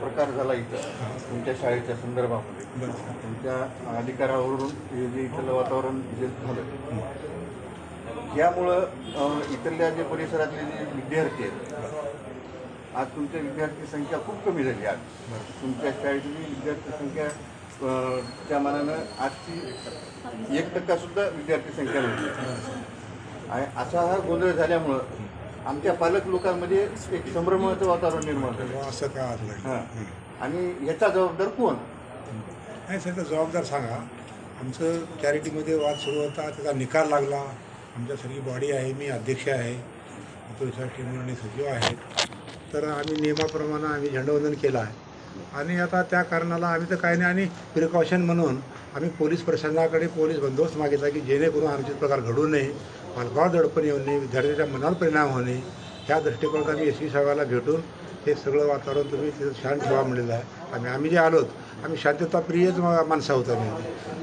प्रकार झाला इथं तुमच्या शाळेच्या संदर्भामध्ये. तुमच्या अधिकारावरून हे जे इथलं वातावरण जे झालं यामुळं इथल्या जे परिसरातले जे विद्यार्थी आहेत आज तुमच्या विद्यार्थी संख्या खूप कमी झाली आज. तुमच्या शाळेतली विद्यार्थी संख्या त्या मानानं आजची एक टक्का सुद्धा विद्यार्थी संख्या नव्हती. आणि असा हा गोंधळ झाल्यामुळं आमच्या पालक लोकांमध्ये एक संभ्रमाचं वातावरण निर्माण झालं. तेव्हा असं का असलं? हां. आणि ह्याचा जबाबदार कोण? नाही सर जबाबदार सांगा. आमचं चॅरिटीमध्ये वाद सुरू होता त्याचा निकाल लागला. आमच्या सगळी बॉडी आहे मी अध्यक्ष आहे. तुळसा टीमून आणि सचिव आहेत तर आम्ही नियमाप्रमाणे आम्ही झेंडावंदन केलं आहे. आणि आता त्या कारणाला आम्ही तर काही नाही आणि प्रिकॉशन म्हणून आम्ही पोलीस प्रशासनाकडे पोलीस बंदोबस्त मागितला की जेणेकरून अनुचित प्रकार घडू नये. मालकावर दडपण येऊ नये विद्यार्थ्याच्या मनावर परिणाम होणे ह्या दृष्टिकोनात आम्ही एस पी साहेबाला भेटून हे सगळं वातावरण तुम्ही तिथं शांत ठेवा म्हणलेलं आहे. आम्ही आम्ही जे आलोत आम्ही शांतताप्रियच मा- माणसं आहोत आम्ही.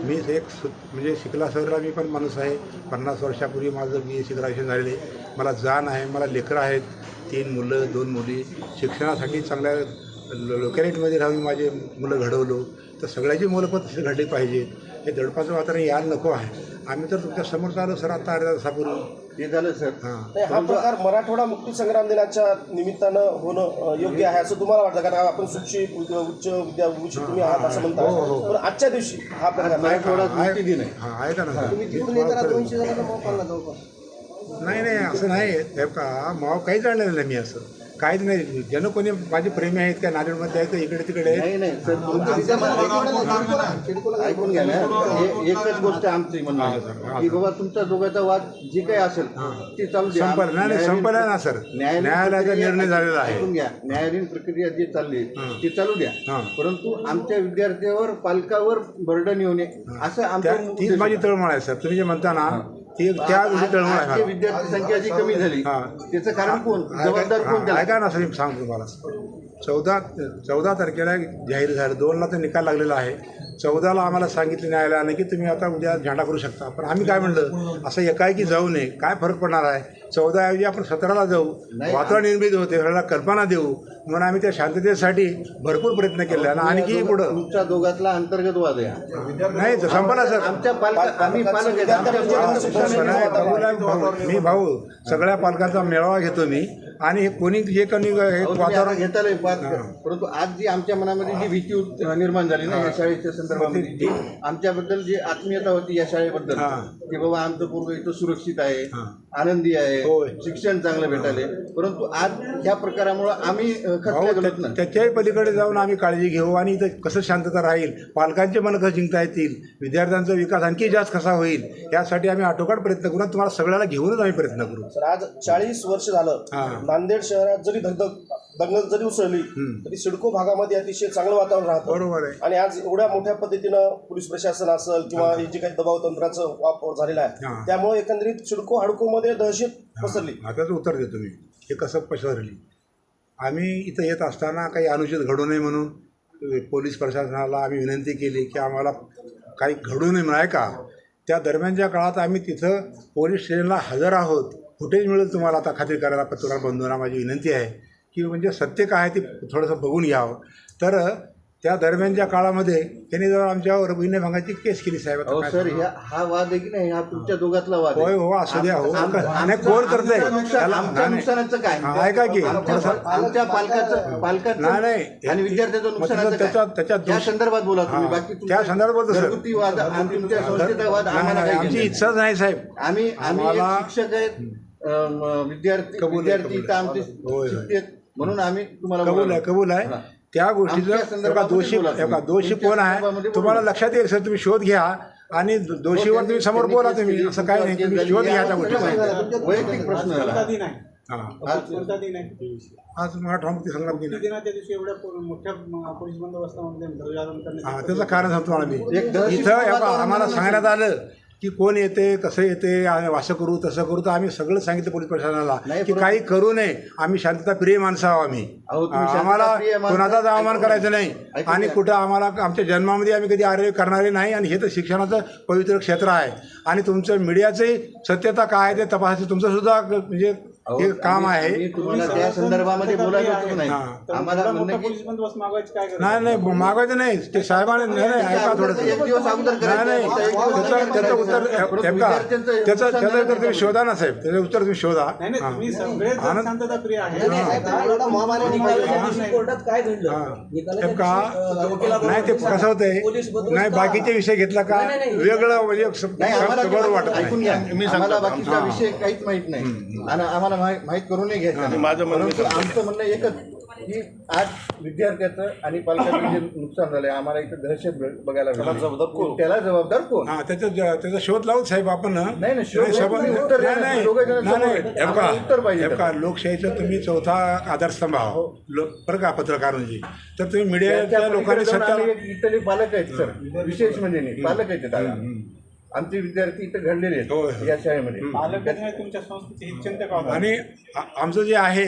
मी एक सु म्हणजे शिकला सवरला मी पण माणूस आहे. पन्नास वर्षापूर्वी माझं बी एस सी ग्रॅज्युएशन झालेले. मला जाण आहे मला लेकरं आहेत. तीन मुलं दोन मुली. शिक्षणासाठी चांगल्या लोकॅलिटीमध्ये राहून माझे मुलं घडवलो. तर सगळ्याची मुलं पण तशी घडली पाहिजे. हे दडपाचं वातावरण यायला नको आहे. आम्ही तर तुमच्यासमोर आलो सर. आता अर्ध्या तासापूर्वी ते झालं सर. हां. नाही, हा प्रकार मराठवाडा मुक्ती संग्राम दिनाच्या निमित्तानं होणं अ, योग्य आहे असं तुम्हाला वाटतं? कारण आपण सुशिक्षित उच्च उच्च विद्याभूषित तुम्ही आहात असं म्हणता. पण आजच्या दिवशी हा प्रकार नाही स्मृती दिन आहे. हां ना सर नाही नाही असं नाही. हे का माव काहीच आणलेलं नाही मी असं. काहीच नाही जन कोणी माझे प्रेमी आहेत का नांदेडमध्ये आहेत का इकडे तिकडे नाही नाही सर तुमचं ऐकून घ्या ना हे- एकच गोष्ट आमची म्हणणं आहे की बाबा तुमच्या दोघांचा वाद जे काही असेल ते चालू द्या. संपलं नाही नाही संपलं ना सर. न्यायालयीन न्यायालयाचा प्रक्रिया- निर्णय झालेला आहे. ऐकून घ्या. न्यायालयीन प्रक्रिया जी चालली. ती चालू द्या. हां. परंतु आमच्या विद्यार्थ्यावर पालकावर बर्डन येऊ नये असं त्या आमचं तीच माझी. तळमळ आहे सर. तुम्ही जे म्हणता ना ती त्या आज- गोष्टी तळमळ आजची आहे विद्यार्थी संख्या जी कमी झाली हां. त्याचं कारण कोण? जबाबदार कोण ऐका त्याला? ऐका ना मी सांगतो तुम्हाला. चौदा चौदा तारखेला जाहीर झालं. दोनला तर निकाल लागलेला आहे. चौदाला आम्हाला सांगितलं न्यायालयाने की तुम्ही आता उद्या झेंडा करू शकता. पण आम्ही काय म्हणलं? असं एकाएकी जाऊ नये. काय फरक पडणार आहे? चौदा ऐवजी आपण सतराला जाऊ. वातावरण निर्मित होते. सगळ्यांना कल्पना देऊ. म्हणून आम्ही त्या शांततेसाठी भरपूर प्रयत्न केले. आणि आणखी पुढं तुमच्या दोघातला अंतर्गत वाद आहे. नाही संपला सर. आमच्या मी भाऊ सगळ्या पालकांचा मेळावा घेतो मी. आणि हे कोणी जे कोणी हे वातावरण घेतालय बात परंतु आज जी आमच्या मनामध्ये जी भीती निर्माण झाली ना या शाळेच्या संदर्भामध्ये आमच्याबद्दल जी आत्मीयता होती या शाळेबद्दल हां. की बाबा आमचं पूर्व इथं सुरक्षित आहे. आनंदी आहे. शिक्षण चांगलं भेटायले परंतु आज ह्या प्रकारामुळे आम्ही त्याच्याही पलीकडे जाऊन आम्ही काळजी घेऊ आणि इथं कसं शांतता राहील पालकांचे मन कसं जिंकता येतील विद्यार्थ्यांचा विकास आणखी जास्त कसा होईल यासाठी आम्ही आटोकाट प्रयत्न करू तुम्हाला सगळ्याला घेऊनच आम्ही प्रयत्न करू तर आज चाळीस वर्ष झालं हा. नांदेड शहरात जरी धगधग दंगल जरी उसळली तरी सिडको भागामध्ये अतिशय चांगलं वातावरण राहतं. बरोबर आहे. आणि आज एवढ्या मोठ्या पद्धतीनं पोलीस प्रशासन असेल किंवा हे. जे काही दबाव तंत्राचं वापर झालेला आहे. त्यामुळे एकंदरीत सिडको हाडकोमध्ये दहशत पसरली. आताच उत्तर देतो मी. हे कसं पसरली? आम्ही इथं येत असताना काही अनुचित घडू नये म्हणून पोलीस प्रशासनाला आम्ही विनंती केली की आम्हाला काही घडू नये म्हणून का? त्या दरम्यानच्या काळात आम्ही तिथं पोलीस स्टेशनला हजर आहोत. फुटेज मिळेल तुम्हाला आता खात्री करायला पत्रकार बंधूंना माझी विनंती आहे की म्हणजे सत्य काय आहे ते थोडंसं बघून घ्यावं. तर त्या दरम्यानच्या काळामध्ये त्यांनी जर आमच्यावर विनयभंगाची केस केली साहेब सर हा वाद आहे की नाही हा तुमच्या दोघातला वाद होय हो असू द्या हो नाही कोण करतंय. नुकसान-. नुकसानाचं काय? ऐका की आमच्या पालकाचं पालकाचं नाही, नाही. आणि विद्यार्थ्याचं मग नुकसानाचं त्याच्या- त्याच्या संदर्भात बोला तुम्ही. बाकी त्या संदर्भात. घरगुती वाद आणि तुमच्या संस्थेचा वाद आम्हाला आमची इच्छाच नाही. साहेब. आम्ही आम्ही शिक्षक आहेत. विद्यार्थी कबूल आहे, विद्यार्थी कबूल इथं आहे. आमचे होय, होय. शिकतेत म्हणून आम्ही तुम्हाला कबूल आहे बोलावलं. कबूल आहे हा. त्या आमच्या गोष्टीचं संदर्भामध्ये दोषी बोला तुम्ही. दोषी तुमच्या कोण आहे संदर्भामध्ये तुम्हाला बोला. लक्षात येईल सर तुम्ही शोध घ्या आणि दो- दोषीवर तुम्ही समोर त्यांनी बोला केस तुम्ही केली, असं काय नाही तुम्ही शोध झाली, घ्या त्या आम्हाला गोष्टी माहिती आहे. वैयक्तिक प्रश्न झाला स्पर्धा दिन आहे हां आज स्पर्धा दिन आहे आज मराठा मुक्ती संग्राम दिन मुक्ती आहे. दिनाच्या दिवशी एवढ्या पो- मोठ्या म- पोलीस बंदोबस्तामध्ये ध्वजारोहण हा करण्यात त्याचं कारण सांगतो मला मी एक दहशती इथं हे बघा, आम्हाला सांगण्यात आलं की कोण येते कसं येते आम्ही असं करू तसं करू तर आम्ही सगळं सांगितलं पोलीस प्रशासनाला की काही करू नये. आम्ही शांतता प्रिय माणसं आहोत आम्ही. आम्हाला कोणाचाच अवमान करायचं. नाही. आणि. कुठं आम्हाला आमच्या जन्मामध्ये आम्ही कधी आर्य करणारे नाही आणि हे तर शिक्षणाचं पवित्र क्षेत्र आहे. आणि तुमचं मीडियाचंही सत्यता काय आहे ते तपासायचं. तुमचं सुद्धा म्हणजे हे काम आहे आम्ही तुम्हाला त्या संदर्भामध्ये बोलायला होतं नाही हा. आम्हाला म्हणणं की पोलीस बंदोबस्त मागवायची काय गरज नाही नाही मागायचं नाही ते साहेबांनी नाही नाही ऐका थोडंसं एक दिवस अगोदर नाही नाही त्याचं त्याचं उत्तर हे बघा त्याचं त्याचं उत्तर तुम्ही शोधा ना साहेब त्याचं उत्तर तुम्ही शोधा नाही नाही हां. तुम्ही सगळेच जण आनंद- शांतता प्रिय आहे एवढा महामारी निघाली नाही. कोर्टात काय घडलं हा. निकालाच्या हे का दिवशी, अ, वकिलाबरोबर नाही ते कसं होतंय पोलीस बंदोबस्त नाही? बाकीचे विषय घेतला का नाही, नाही, नाही. वेगळं म्हणजे एक नाही आम्हाला बरोबर वाटत ऐकून नाही घ्या मी सांगतो. आम्हाला बाकीचा हां. विषय काहीच माहीत नाही आणि आम्हाला माहि- माहीत करूनही घ्यायचं नाही. माझं म्हणणं परंतु आमचं म्हणणं एकच की आज विद्यार्थ्याचं आणि पालकांचं जे नुकसान झालंय आम्हाला इथं दहशत बघायला मिळाली. त्याला जबाबदार कोण? हा त्याचा त्याचा शोध लावून साहेब आपण नाही, नाही, शोध नाही, नाही, उत्तर द्या. नाही, ना. नाही, दोघं जण नाही, समोर नाही. आहेत. हे बघा, आम्हाला उत्तर पाहिजे हे लोकशाहीचा तुम्ही चौथा आधारस्तंभ आहो लो- बरं का पत्रकारांची तर तुम्ही मीडियाच्या त्याच्या लोकांनी पलीकडे जाऊन सत्ता आम्ही एक इथले पालक आहेत सर. विशेष म्हणजे नाही पालक आहेत दादा. आमचे विद्यार्थी इथं घडलेले आहेत. या शाळेमध्ये. पालकांमुळे तुमच्या संस्कृती हितचिंतक आहोत आणि आ- आमचं जे आहे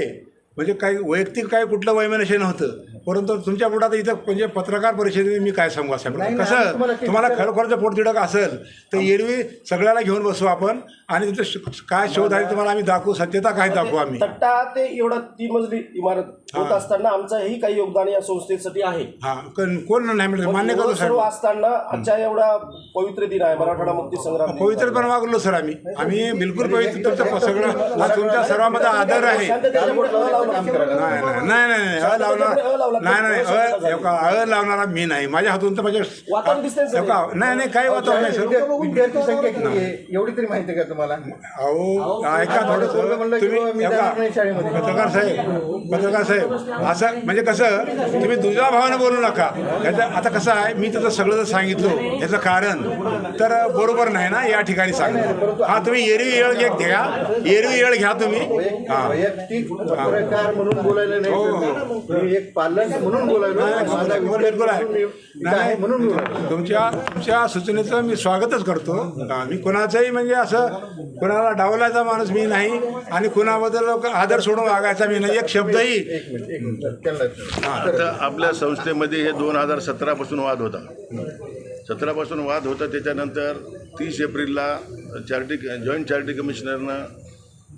म्हणजे काही वैयक्तिक काही कुठलं वैमनस्य नव्हतं परंतु तुमच्या पुढात इथं म्हणजे पत्रकार परिषदेने मी काय सांगू साहेब नाही, नाही, आम्ही कसं तुम्हाला ते तुम्हाला खरोखरचं पोटतिडक असेल तर एरवी सगळ्याला घेऊन बसू आपण आणि तिथं श- काय शोध आहे तुम्हाला आम्ही दाखवू सत्यता काय दाखवू आम्ही? तट्टा ते एवढा तीन मजली इमारत होत असताना आमचंही काही योगदान या संस्थेसाठी आहे. हा कोण कोण नाही म्हणलं मान्य करतो सर्व साहेब असताना आजच्या एवढा पवित्र दिन आहे मराठवाडा मुक्ती संग्राम दिन. पवित्र पण वागलो सर आम्ही. आम्ही बिलकुल पवित्र तुमचं सगळं हा तुमच्या सर्वांमध्ये आदर आहे. शांततेच्या नाही नाही नाही नाही नाही अ लावणार नाही नाही अ हे का, अ लावणारा मी नाही. माझ्या हातून तर माझ्या वातावरण दिसतंय सर. हे का, नाही नाही काही वातावरण नाही सर. विद्या- विद्यार्थी संख्या किती आहे? एवढी तरी माहिती आहे का अहो ऐका थोडंसं तुम्ही बाबा मी हे. पत्रकार साहेब पत्रकार साहेब असं म्हणजे कसं तुम्ही दुसऱ्या भावानं बोलू नका. याचं आता कसं आहे मी त्याचं सगळं जर सांगितलं याचं कारण तर बरोबर नाही ना या ठिकाणी सांग हा तुम्ही एरवी येळ घ्या घ्या. एरवी येळ घ्या तुम्ही. हा. वैयक्तिक पत्रकार म्हणून बोलायला नाही हो, एक पालक म्हणून बोलायलो? तुमच्या तुमच्या सूचनेचं मी स्वागतच करतो. हा, मी कोणाचंही म्हणजे असं कोणाला डावलायचा माणूस मी नाही आणि कुणाबद्दल आदर सोडून वागायचा मी नाही. एक शब्दही आता आपल्या संस्थेमध्ये हे दोन हजार सतरापासून वाद होता. सतरापासून वाद होता त्याच्यानंतर तीस एप्रिलला चॅरिटी जॉईंट चॅरिटी कमिशनरनं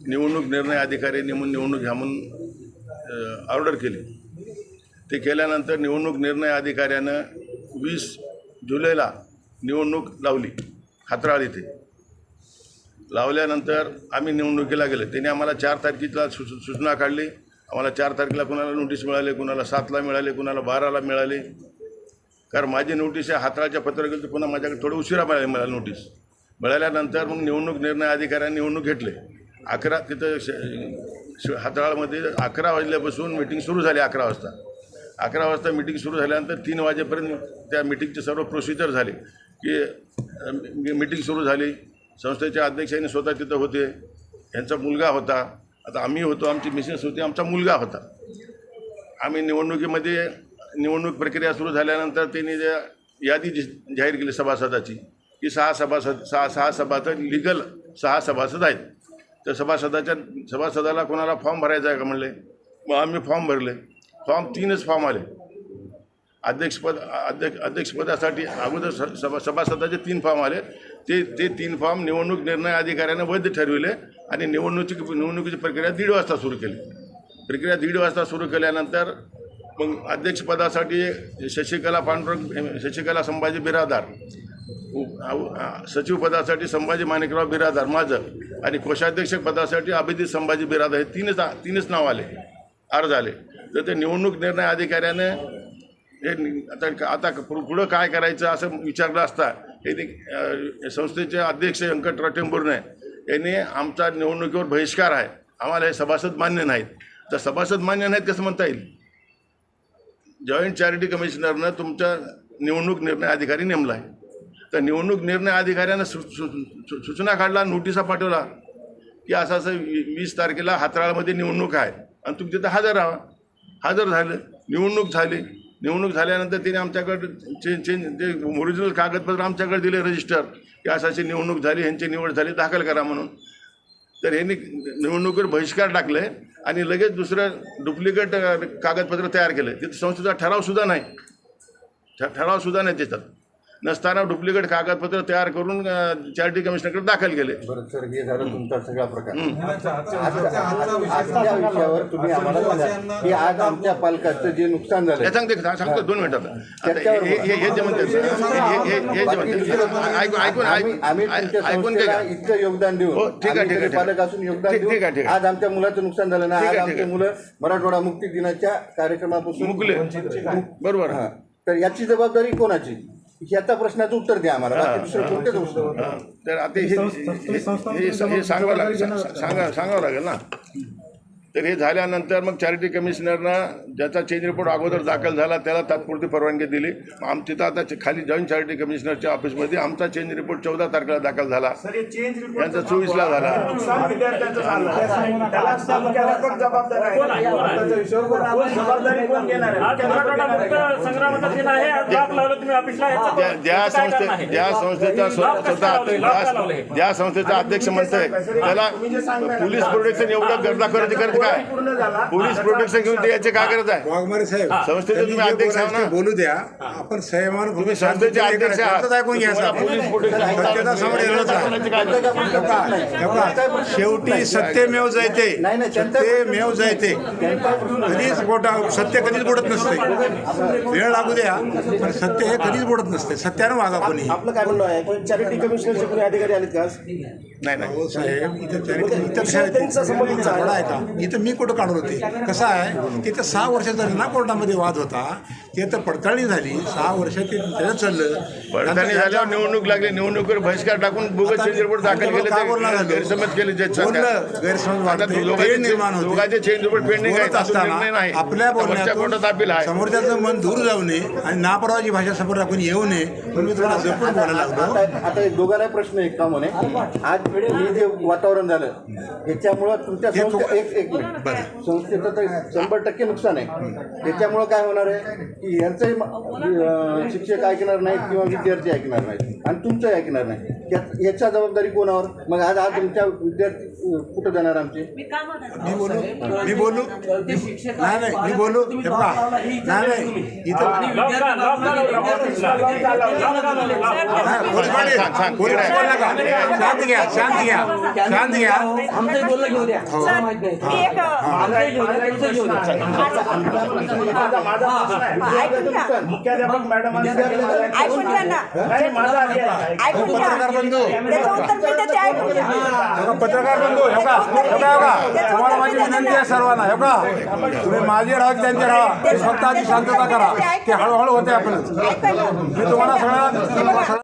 निवडणूक निर्णय अधिकारी नेमून निवडणूक घ्या म्हणून ऑर्डर केली. ते केल्यानंतर निवडणूक निर्णय अधिकाऱ्यानं वीस जुलैला निवडणूक लावली हातराळ इथे. लावल्यानंतर आम्ही निवडणुकीला गेलो. त्यांनी आम्हाला चार तारखेला सु सूचना काढली. आम्हाला चार तारखेला कुणाला नोटीस मिळाली कुणाला सातला मिळाली कुणाला बाराला मिळाली. कारण माझी नोटीस आहे हाताळाच्या पत्र पुन्हा माझ्याकडे थोडं उशिरा मिळाली मला नोटीस मिळाल्यानंतर मग निवडणूक निर्णय अधिकाऱ्यांनी निवडणूक घेतले. अकरा तिथं श हाताळामध्ये अकरा वाजल्यापासून मिटिंग सुरू झाली अकरा वाजता. अकरा वाजता मिटिंग सुरू झाल्यानंतर तीन वाजेपर्यंत त्या मिटिंगचे सर्व प्रोसिजर झाले. की मिटिंग सुरू झाली. संस्थेच्या अध्यक्षांनी स्वतः तिथं होते. यांचा मुलगा होता. आता आम्ही होतो आमची मिसेस होती आमचा मुलगा होता. आम्ही निवडणुकीमध्ये निवडणूक प्रक्रिया सुरू झाल्यानंतर त्यांनी ज्या यादी जाहीर केली सभासदाची की सहा सभासद सहा सहा सभासद लिगल सहा सभासद आहेत. तर सभासदाच्या सभासदाला कोणाला फॉर्म भरायचा आहे का म्हणले? मग आम्ही फॉर्म भरले. फॉर्म तीनच फॉर्म आले. अध्यक्षपद अध्यक्ष अध्यक्षपदासाठी अगोदर स- सभा सभासदाचे तीन फॉर्म आले. ते ते तीन फॉर्म निवडणूक निर्णय अधिकाऱ्यानं वैध ठरविले आणि निवडणुकी निवडणुकीची प्रक्रिया दीड वाजता सुरू केली. प्रक्रिया दीड वाजता सुरू केल्यानंतर मग अध्यक्षपदासाठी शशिकला पांडुरंग शशिकला संभाजी बिरादार सचिवपदासाठी संभाजी माणिकराव बिरादार माझं आणि कोषाध्यक्ष पदासाठी अभिजित संभाजी बिरादार हे तीनच तीनच नाव आले अर्ज आले तर ते निवडणूक निर्णय अधिकाऱ्याने हे आता आता पुढं काय करायचं असं विचारलं असता यांनी संस्थेचे अध्यक्ष व्यंकट रटेंबुर्णे यांनी आमचा निवडणुकीवर बहिष्कार आहे. आम्हाला हे सभासद मान्य नाहीत. तर सभासद मान्य नाहीत कसं म्हणता येईल? जॉईंट चॅरिटी कमिशनरनं तुमचा निवडणूक निर्णय अधिकारी नेमला आहे. तर निवडणूक निर्णय अधिकाऱ्यानं सु सु सु- सूचना काढला नोटिसा पाठवला की असं असं वी- वीस तारखेला हातराळामध्ये निवडणूक आहे. आणि तुम्ही तिथं हजर राहा. हजर झालं. निवडणूक झाली. निवडणूक झाल्यानंतर तिने आमच्याकडे चेंज चेंज ते ओरिजिनल कागदपत्र आमच्याकडे दिले रजिस्टर की असं अशी निवडणूक झाली ह्यांची निवड झाली दाखल करा म्हणून. तर ह्यांनी निवडणुकीवर बहिष्कार टाकले आणि लगेच दुसरं डुप्लिकेट कागदपत्र तयार केलं. तिथं संस्थेचा ठरावसुद्धा नाही. ठ- ठरावसुद्धा नाही त्याच्यात नसताना डुप्लिकेट कागदपत्र तयार करून चॅरिटी कमिशनरकडे दाखल केले. बरं सर हे झालं तुमचा सगळा प्रकार. आज- आमच्या पालकाचं जे नुकसान हे झालं सांगते सांग- सांगतो दोन मिनिटात हे जे हे- हे- हे- हे म्हणतात ऐकून ऐकून? इतकं योगदान देऊ. हो, ठीक आहे, ठीक आहे, इकडे ठीक आहे. पालक असून योगदान ठीक- आहे, ठीक देऊ. आहे. आज आमच्या मुलाचं नुकसान झालं ना आज आमचे. मुलं मराठवाडा मुक्ती दिनाच्या कार्यक्रमापासून मुकले. बरोबर. हा. तर याची जबाबदारी कोणाची? याचा प्रश्नाचं उत्तर द्या आम्हाला बाकी दुसरं कोणतेच उत्तर. तर आता हे हे- हे हे सांगावं लागेल सांगा सांगावं लागेल ना. तर हे झाल्यानंतर मग चॅरिटी कमिशनरनं ज्याचा चेंज रिपोर्ट अगोदर दाखल झाला त्याला तात्पुरती परवानगी दिली. आम तिथं आता खाली जॉईंट चॅरिटी कमिशनरच्या ऑफिसमध्ये आमचा चेंज रिपोर्ट चौदा तारखेला दाखल झाला. यांचा चोवीसला झाला. ज्या- संस्थे आहे? ज्या संस्थेचा स्वतः ज्या संस्थेचा अध्यक्ष म्हणतोय त्याला पोलीस प्रोटेक्शन एवढं गर्दा करायची गरज काय? पोलीस प्रोटेक्शन घेऊन द्यायची काय गरज आहे? वाघमारे साहेब संस्थेचे त्यांनी तुम्ही जे अध्यक्ष आहात ना? बोलू द्या आपण संयमान तुम्ही संस्थेचे अध्यक्ष आहात. ऐकून घ्या साहेब. पोलीस प्रोटेक्शन सत्यता समोर येणंच आहे. काय गरज शेवटी सत्यमेव जयते नाही, नाही, त्यांचा- सत्यमेव जयते कधीच खोटा सत्य कधीच बुडत नसते. वेळ लागू द्या पण सत्य हे कधीच बुडत नसते. सत्यानं वागा कोणी. आपलं काय म्हणणं आहे? पण चॅरिटी कमिशनरचे कोणी अधिकारी आलेत का? नाही नाही. हो साहेब इथं charity- इथं कशा त्यांचा संबंधित आहे. थोडा आहे का? इथं मी कुठं काढून होते? कसं आहे? तिथं सहा वर्षाचा ना कोर्टामध्ये वाद होता ते तर पडताळणी झाली. सहा वर्ष ते त्याचं चाललं. पडताळणी झाल्यावर निवडणूक लागली. निवडणुकीवर बहिष्कार टाकून चेंज रिपोर्ट दाखल केले का बोलणार ते झालो? गैरसमज केले. बोललं, गैरसमज वाढते, निर्माण होते. दोघांचे चेंज रिपोर्ट पेंडिंग आहे बोलत असताना निर्णय नाही. आपल्या वरच्या कोर्टात अपील आहे. समोरच्याचं मन दूर जाऊ नये आणि नापरवाची भाषा समोर टाकून येऊ नये. म्हणून मी थोडा जपून बोलायला लागलो. आता आता एक दोघांना प्रश्न एक का म्हणे आज हे जे वातावरण झालं ह्याच्यामुळं तुमच्या हे संस्थे एक एक मिनिट. संस्थेचं तर शंभर टक्के नुकसान आहे. त्याच्यामुळं काय होणार आहे? की यांचंही शिक्षक ऐकणार नाहीत किंवा विद्यार्थी ऐकणार नाहीत. आणि तुमचंही ऐकणार नाही याच्या जबाबदारी कोणावर? मग आज आज तुमच्या विद्यार्थी कुठं जाणार आमचे? मी बोलू? मी बोलू? नाही नाही मी बोलू? हे पहा नाही नाही इथं नका शांत घ्या शांत घ्या शांत घ्या. आमचं बोललं घेऊ द्या. मला माहीत नाही. मी एक आमचं घेऊ द्या तुमचं घेऊ द्या. माझा माझा प्रश्न आहे. ऐकून घ्या. मुख्याध्यापक मॅडम आणि ऐकून घ्या ना. नाही, माझा आधी आहे. ऐकून घ्या. पत्रकार बंधू. त्याचं उत्तर मी देते ऐकून घ्या. हे बघा, पत्रकार बंधू हे हे हे बघा तुम्हाला माझी विनंती आहे सर्वांना हे बघा. तुम्ही माझे राहा की त्यांचे राहा. फक्त आधी शांतता करा. ते हळूहळू होते आपण ऐकायला मी तुम्हाला सगळं